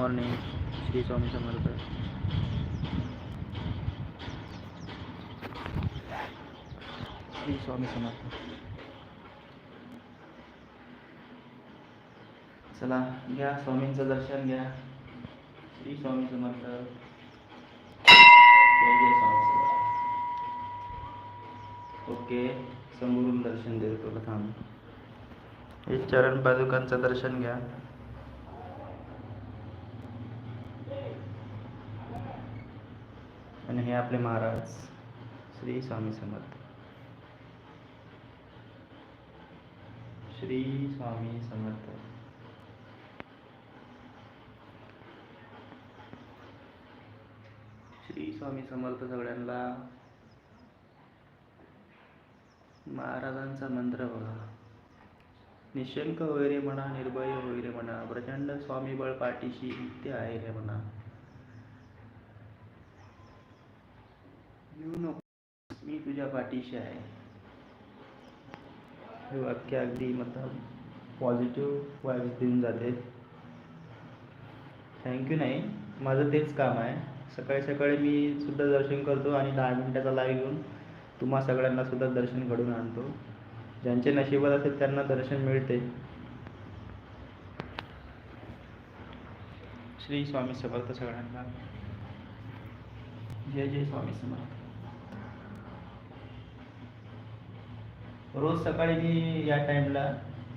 Morning Shri Swami Samarth. Shri Swami Samarth. चला, घ्या, स्वामींचं दर्शन घ्या. श्री स्वामी समर्थ. ओके, समोरून दर्शन देतो थांब हे चरण पादुकांचं दर्शन घ्या. हे आपले महाराज श्री स्वामी समर्थ. श्री स्वामी समर्थ. श्री स्वामी समर्थ सगळ्यांना. महाराजांचा मंत्र बघा. निशंक होय रे म्हणा निर्भय होय रे म्हणा प्रचंड स्वामी बळ पाठीशी इत्य आहे रे म्हणा. येऊ नको मी तुझ्या पाठीशी आहे. हे वाक्य अगदी मतलब पॉझिटिव्ह वाईब्स देऊन जाते. थँक्यू नाही माझं तेच काम आहे. सकाळी सकाळी मी सुद्धा दर्शन करतो आणि दहा मिनिटाचा लाईव्ह घेऊन तुम्हा सगळ्यांना सुद्धा दर्शन घडून आणतो. ज्यांचे नशिबात असेल त्यांना दर्शन मिळते. श्री स्वामी समर्थ सगळ्यांना. जय जय स्वामी समर्थ. रोज सकाळी मी या टाईमला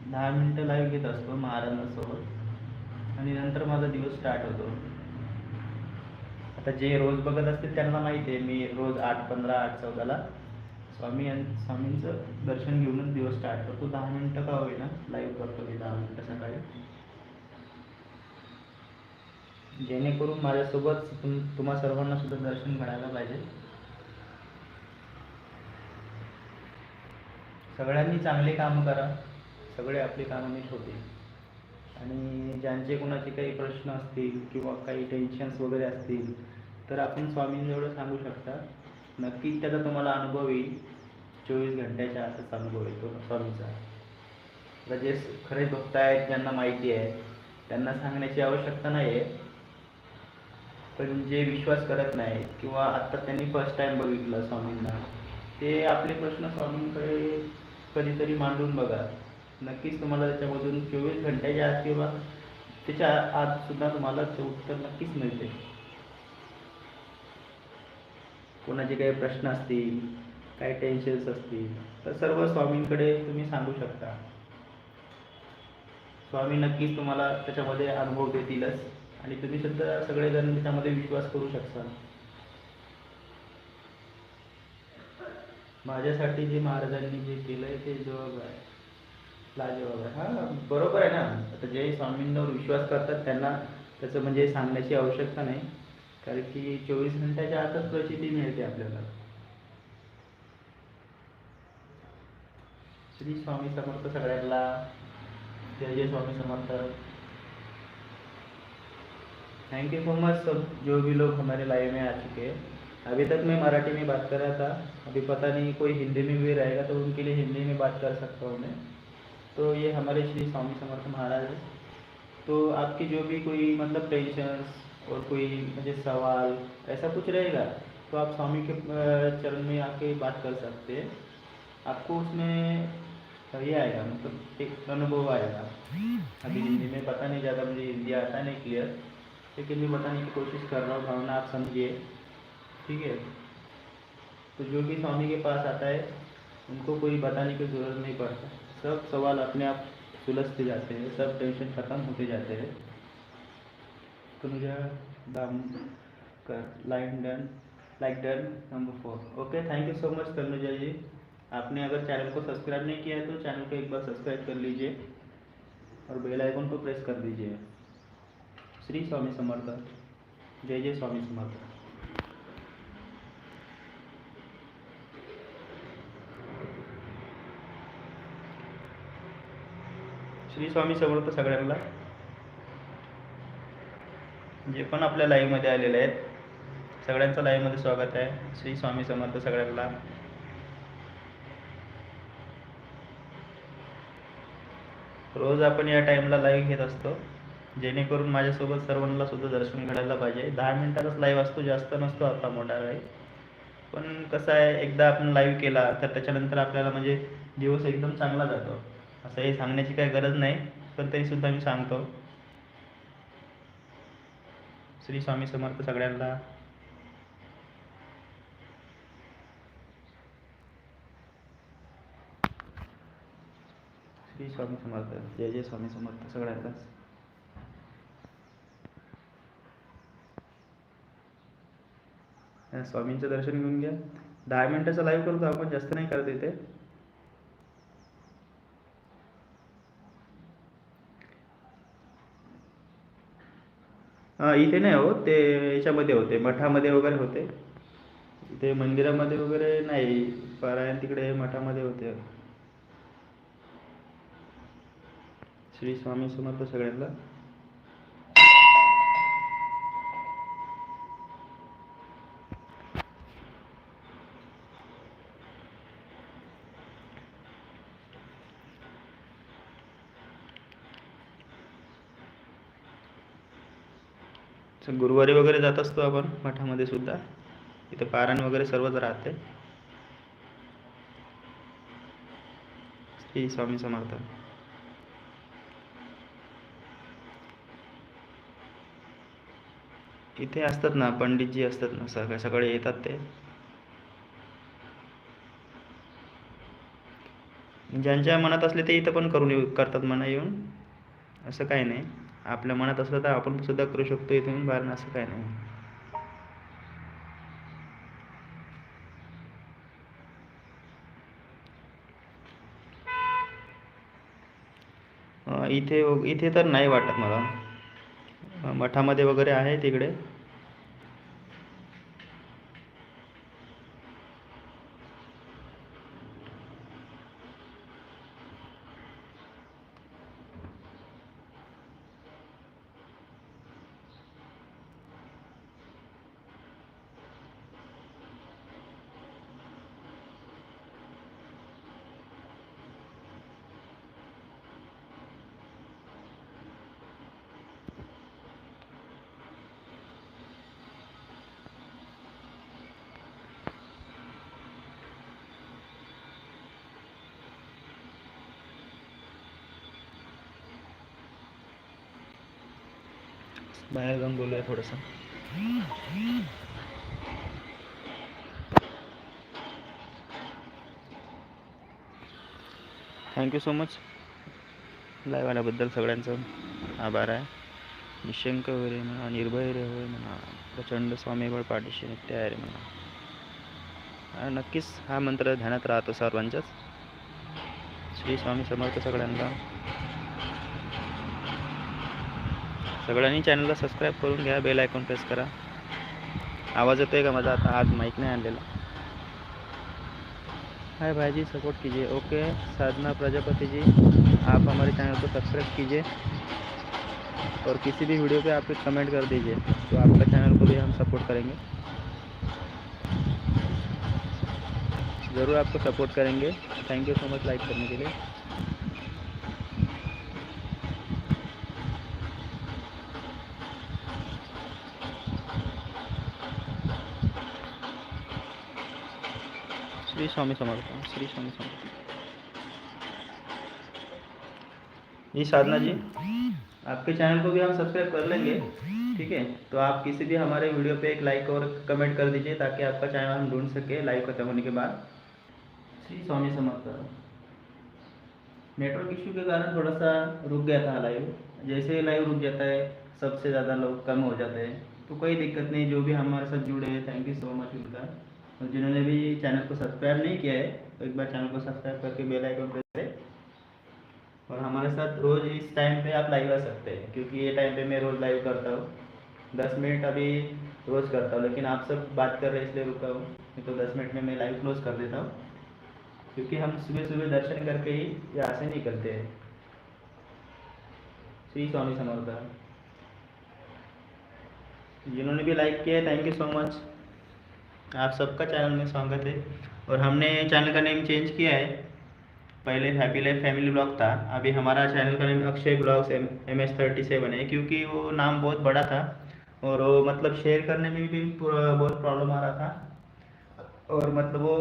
दहा मिनटं लाईव्ह घेत असतो महाराजांसोबत. आणि नंतर माझा दिवस स्टार्ट होतो. आता जे रोज बघत असतील त्यांना माहिती आहे मी रोज आठ पंधरा आठ चौदाला स्वामी स्वामींचं दर्शन घेऊनच दिवस स्टार्ट करतो. दहा मिनटं का होईना लाईव्ह करतो मी दहा मिनटं सकाळी. जेणेकरून माझ्यासोबत तुम तुम्हा सर्वांना सुद्धा दर्शन घडायला पाहिजे. सगळ्यांनी चांगले कामं करा सगळे आपली कामं नीट होतील. आणि ज्यांचे कोणाचे काही प्रश्न असतील किंवा काही टेन्शन्स वगैरे असतील तर आपण स्वामींजवळ सांगू शकता. नक्कीच त्याचा तुम्हाला अनुभव येईल. चोवीस घंट्याच्या आतच अनुभव येतो स्वामीचा. आता जे खरे भक्त आहेत ज्यांना माहिती आहे त्यांना सांगण्याची आवश्यकता नाही आहे पण जे विश्वास करत नाहीत किंवा आत्ता त्यांनी फर्स्ट टाइम बघितलं स्वामींना ते आपले प्रश्न स्वामींकडे कधीतरी मांडून बघा. नक्कीच तुम्हाला त्याच्यामधून चोवीस घंट्याच्या आत किंवा त्याच्या आत सुद्धा तुम्हाला ते उत्तर नक्कीच मिळते. कोणाचे काही प्रश्न असतील काही टेन्शन्स असतील तर सर्व स्वामींकडे तुम्ही सांगू शकता. स्वामी नक्कीच तुम्हाला त्याच्यामध्ये अनुभव देतीलच आणि तुम्ही सुद्धा सगळेजण त्याच्यामध्ये विश्वास करू शकता. माझ्यासाठी जे महाराजांनी जे केलंय ते जवळ आहे. लाजवाब आहे. हा बरोबर आहे ना. आता जे स्वामींवर विश्वास करतात त्यांना त्याचं म्हणजे सांगण्याची आवश्यकता नाही. कारण की चोवीस घंट्याच्या आतच प्रचिती मिळते आपल्याला. श्री स्वामी समर्थ सगळ्यांना. जय जय Swami Samarth. Thank you so much सब जो भी लोग हमारे लाइव में आ चुके हैं अभी तक मैं मराठी में बात कर रहा था। अभी पता नहीं कोई हिंदी में भी रहेगा तो उनके लिए हिंदी में बात कर सकता हूँ मैं। तो ये हमारे श्री स्वामी समर्थ महाराज है। तो आपकी जो भी कोई मतलब टेंशन्स और कोई मुझे सवाल, ऐसा कुछ रहेगा तो आप स्वामी के चरण में आके बात कर सकते हैं। आपको उसमें ये आएगा मतलब एक अनुभव आएगा। अभी हिंदी में पता नहीं, ज़्यादा मुझे हिंदी आता नहीं क्लियर लेकिन मैं बताने की कोशिश कर रहा हूँ, भावना आप समझिए। ठीक है? तो जो भी स्वामी के पास आता है, उनको कोई बताने की ज़रूरत नहीं पड़ता। सब सवाल अपने आप सुलझते जाते हैं, सब टेंशन ख़त्म होते जाते हैं। तो मुझे दाम कर line done like done number four okay thank you so much Tanuja ji. आपने अगर चैनल को सब्सक्राइब नहीं किया है तो चैनल को एक बार सब्सक्राइब कर लीजिए और बेल आइकन को प्रेस कर दीजिए। श्री स्वामी समर्थ। जय जय स्वामी समर्थ। श्री स्वामी समर्थ सगळ्यांना जे पण आपल्या लाईव्हमध्ये आलेले आहेत सगळ्यांचं लाईव्हमध्ये स्वागत आहे. श्री स्वामी समर्थ सगळ्यांना. रोज आपण या टाईमला लाईव्ह घेत असतो. जेणेकरून माझ्यासोबत सर्वांना सुद्धा दर्शन घडायला पाहिजे. दहा मिनिटाचाच लाईव्ह असतो जास्त नसतो आता मोठा लाईव्ह पण कसं आहे एकदा आपण लाईव्ह केला तर त्याच्यानंतर आपल्याला म्हणजे दिवस एकदम चांगला जातो. असं हे सांगण्याची काही गरज नाही पण तरीसुद्धा मी सांगतो. श्री स्वामी समर्थ सगळ्यांना. श्री स्वामी समर्थ. जय जय स्वामी समर्थ सगळ्यांनाच स्वामींचं दर्शन घेऊन घ्या. दहा मिनिटाचं लाईव्ह करतो आपण जास्त नाही करत इथे. हां इथे नाही हो ते याच्यामध्ये होते मठामध्ये वगैरे होते. इथे मंदिरामध्ये वगैरे नाही पारायण तिकडे मठामध्ये होते. श्री स्वामी समर्थ सगळ्यांना. गुरुवारी वगैरे जात असतो आपण मठामध्ये सुद्धा. इथे पारायण वगैरे सर्वच राहते. श्री स्वामी समर्थ. इथे असतात ना पंडितजी असतात ना सकाळी सकाळी येतात ते. ज्यांच्या मनात असले ते इथं पण करून येऊ करतात मना येऊन. असं काही नाही. आपल्या मनात असलं तर आपण सुद्धा करू शकतो इथून बाहेर असं काही नाही. इथे इथे तर नाही वाटत मला. मठामध्ये वगैरे आहे तिकडे. बाहेर जाऊन बोलूया थोडंसं. थँक्यू सो मच लाईव्ह आल्याबद्दल सगळ्यांचं आभार आहे. निशंक वगैरे म्हणा निर्भय रे होय म्हणा प्रचंड स्वामीबळ पाठीशी नित्य आहे रे म्हणा. नक्कीच हा मंत्र ध्यानात राहतो सर्वांच्याच. श्री स्वामी समर्थ सगळ्यांना. सगळ्यांनी चॅनलला सबस्क्राईब करून घ्या बेल आयकॉन प्रेस करा. आवाज़ येतोय का माझा? आता आज माईक नाही आणलेला. हाय भाई जी सपोर्ट कीजिए. ओके साधना प्रजापति जी आप हमारे चैनल को सब्सक्राइब कीजिए और किसी भी वीडियो पे आप कमेंट कर दीजिए तो आपका चैनल को भी हम सपोर्ट करेंगे। ज़रूर आपको सपोर्ट करेंगे। Thank you so much like करने के लिए। श्री स्वामी समर्थ, श्री स्वामी समर्थ। जी, साधना जी, आपके चैनल को भी हम सब्सक्राइब कर लेंगे, ठीक है? तो आप किसी भी हमारे वीडियो पे एक लाइक और कमेंट कर दीजिए, ताकि आपका चैनल हम ढूंढ सके लाइव खत्म होने के बाद। श्री स्वामी समर्थ। नेटवर्क इश्यू के कारण थोड़ा सा रुक गया था लाइव जैसे ही लाइव रुक जाता है, सबसे ज़्यादा लोग कम हो जाते हैं। तो कोई दिक्कत नहीं, जो भी हमारे साथ जुड़े हैं थैंक यू सो मच उनका। और जिन्होंने भी चैनल को सब्सक्राइब नहीं किया है तो एक बार चैनल को सब्सक्राइब करके बेल आइकन प्रेस करें और हमारे साथ रोज़ इस टाइम पे आप लाइव आ सकते हैं, क्योंकि ये टाइम पे मैं रोज़ लाइव करता हूँ। दस मिनट अभी रोज़ करता हूँ, लेकिन आप सब बात कर रहे हैं, इसलिए रुका हूँ। नहीं तो दस मिनट में मैं लाइव क्लोज कर देता हूँ। क्योंकि हम सुबह सुबह दर्शन करके ही यहाँ से निकलते हैं। श्री स्वामी समर्थ। जिन्होंने भी लाइक किया है थैंक यू सो मच आप सबका चैनल में स्वागत है। और हमने चैनल का नेम चेंज किया है। पहले हैप्पी लाइफ फैमिली ब्लॉग था, अभी हमारा चैनल का नाम Akshay blogs M S thirty seven है, क्योंकि वो नाम बहुत बड़ा था। और वो मतलब शेयर करने में भी पूरा बहुत प्रॉब्लम आ रहा था। और मतलब वो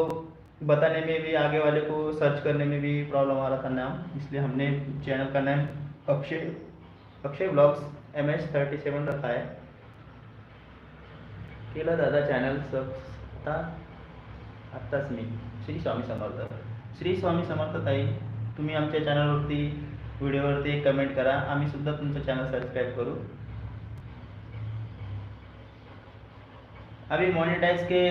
बताने में भी, आगे वाले को सर्च करने में भी प्रॉब्लम आ रहा था नाम। इसलिए हमने चैनल का नाम Akshay Akshay blogs M S thirty seven रखा आहे केलं दादा चॅनल आता आत्ताच मी श्री स्वामी समर्थ। श्री स्वामी समर्थ ताई, तुम्ही आमच्या चॅनलवरती व्हिडिओवरती कमेंट करा. आम्ही सुद्धा तुमचं चॅनल सबस्क्राईब करू. अभी मोनेटाइज के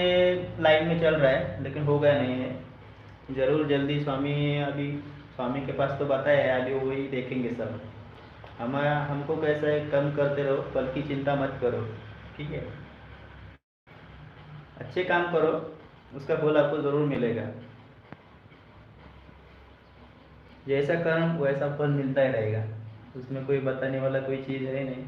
लाइन में चल रहा है, लेकिन हो गया नहीं है। ज़रूर जल्दी स्वामी, अभी स्वामी के पास तो बताया अभी वही देखेंगे सब। हमारा हमको कैसा है, कम करते रहो, बल्कि चिंता मत करो। ठीक है? अच्छे काम करो, उसका फल आपको ज़रूर मिलेगा। जैसा कर्म, वैसा फल मिलता ही रहेगा। उसमें कोई बताने वाला कोई चीज़ है नहीं।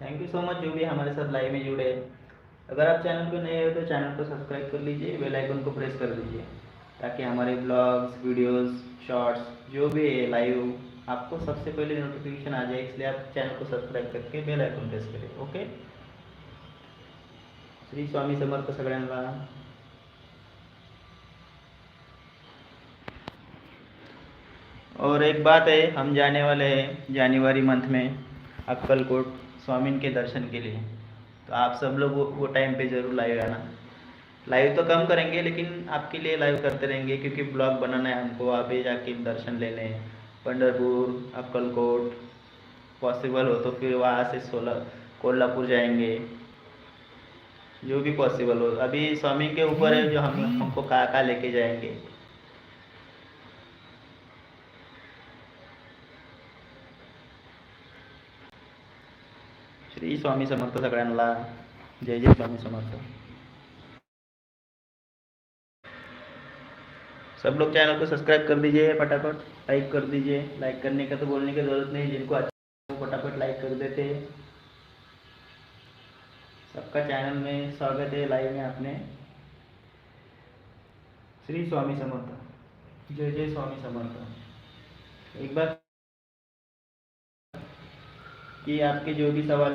थैंक यू सो मच जो भी हमारे साथ लाइव में जुड़े। अगर आप चैनल को नए हो तो चैनल को सब्सक्राइब कर लीजिए बेल आइकन को प्रेस कर दीजिए, ताकि हमारे ब्लॉग्स वीडियोस शॉर्ट्स जो भी है लाइव आपको सबसे पहले नोटिफिकेशन आ जाए इसलिए आप चैनल को सब्सक्राइब करके बेल आइकन प्रेस करें ओके श्री स्वामी समर्थ सगळ्यांना. और एक बात है हम जाने वाले हैं जनवरी मंथ में अक्कलकोट स्वामीन के दर्शन के लिए. तो आप सब लोग वो, वो टाइम पे ज़रूर लाइव आना लाइव तो कम करेंगे लेकिन आपके लिए लाइव करते रहेंगे क्योंकि ब्लॉग बनाना है हमको आप जाके दर्शन लेने हैं पंडरपुर अक्कलकोट पॉसिबल हो तो फिर वहाँ से सोलह कोल्हापुर जाएँगे। जो भी पॉसिबल हो। अभी स्वामी के ऊपर है जो हम, हमको कहाँ कहाँ लेके जाएँगे। श्री स्वामी समर्थ सगळ्यांना, जय जय स्वामी समर्थ। सब लोग चैनल को सब्सक्राइब कर दीजिए, फटाफट लाइक कर दीजिए। लाइक करने का तो बोलने की ज़रूरत नहीं, जिनको अच्छा वो फटाफट लाइक कर देते। सबका चैनल में स्वागत है लाइव में आपने। श्री स्वामी समर्थ। जय जय स्वामी समर्थ। एक बार कि आपके जो भी सवाल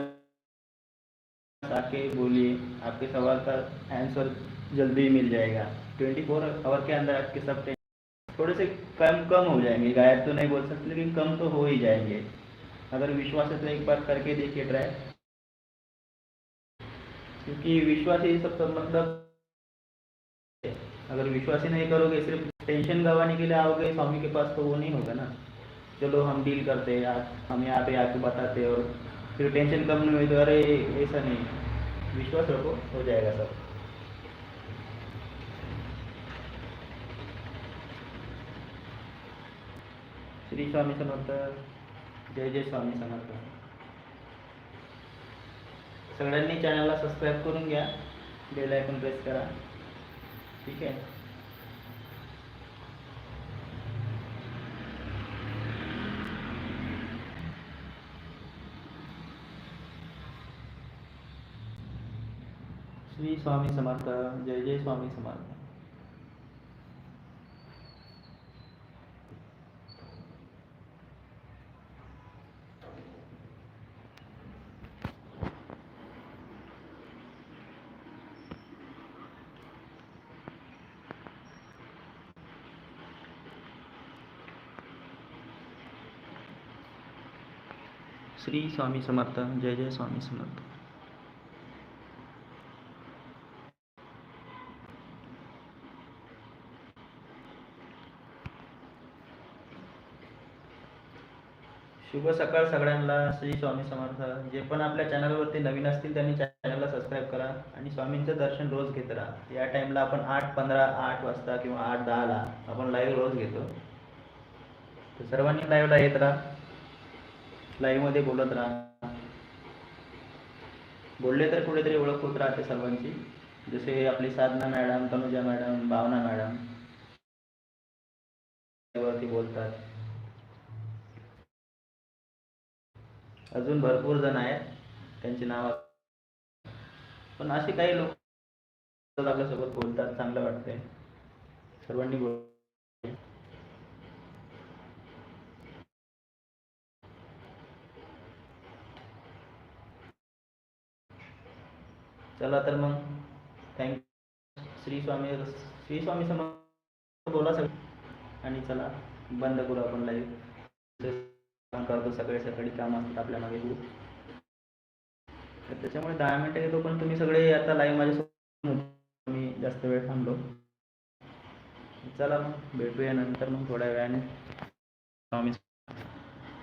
आके बोलिए, आपके सवाल का आंसर जल्दी मिल जाएगा। ट्वेंटी फोर आवर के अंदर आपके सब थोड़े से कम कम हो जाएँगे, गायब तो नहीं बोल सकते, लेकिन कम तो हो ही जाएँगे। अगर विश्वास है तो एक बार करके देखिए ट्राई क्योंकि विश्वास ही सब सब मतलब अगर विश्वास ही नहीं करोगे, सिर्फ़ टेंशन गंवाने के लिए आओगे, स्वामी के पास तो वो नहीं होगा ना। चलो, हम डील करते हैं हम यहाँ पे आके बताते और फिर टेंशन कम नहीं हुई तो अरे, ऐसा नहीं। विश्वास रखो, हो जाएगा सब। श्री स्वामी समर्थ, जय जय स्वामी समर्थ. सगळ्यांनी चॅनलला सबस्क्राईब करून घ्या बेल आयकॉन प्रेस करा. ठीक आहे? श्री स्वामी समर्थ, जय जय स्वामी समर्थ. श्री स्वामी समर्थ जय जय स्वामी समर्थ. शुभ सकाळ सगळ्यांना श्री स्वामी समर्थ. जे पण आपल्या चॅनलवरती नवीन असतील त्यांनी चॅनलला सबस्क्राईब करा आणि स्वामींचं दर्शन रोज घेत राहा. या टाईमला आपण आठ पंधरा आठ वाजता किंवा आठ दहाला आपण लाईव्ह रोज घेतो. तर सर्वांनी लाईव्हला येत राहा. लाईव्हमध्ये बोलत राहा. बोलले तर कुठेतरी ओळख होत राहते सर्वांची. जसे आपली Sadhana madam Tanuja madam Bhavana madam. वरती बोलतात. अजून भरपूर जण आहेत. त्यांची नाव पण असे काही लोक आपल्यासोबत बोलतात चांगलं वाटतंय. सर्वांनी बोल चला तर मग. थँक श्री स्वामी श्री स्वामी समोर बोला सगळं. आणि चला बंद करू आपण लाईव्ह करतो सकाळी सकाळी काम असतात आपल्या मागे खूप तर त्याच्यामुळे दहा मिनटं घेतो पण तुम्ही सगळे आता लाईव्ह माझ्यासोबत मी जास्त वेळ थांबलो. चला मग भेटूया नंतर मग थोड्या वेळाने. स्वामी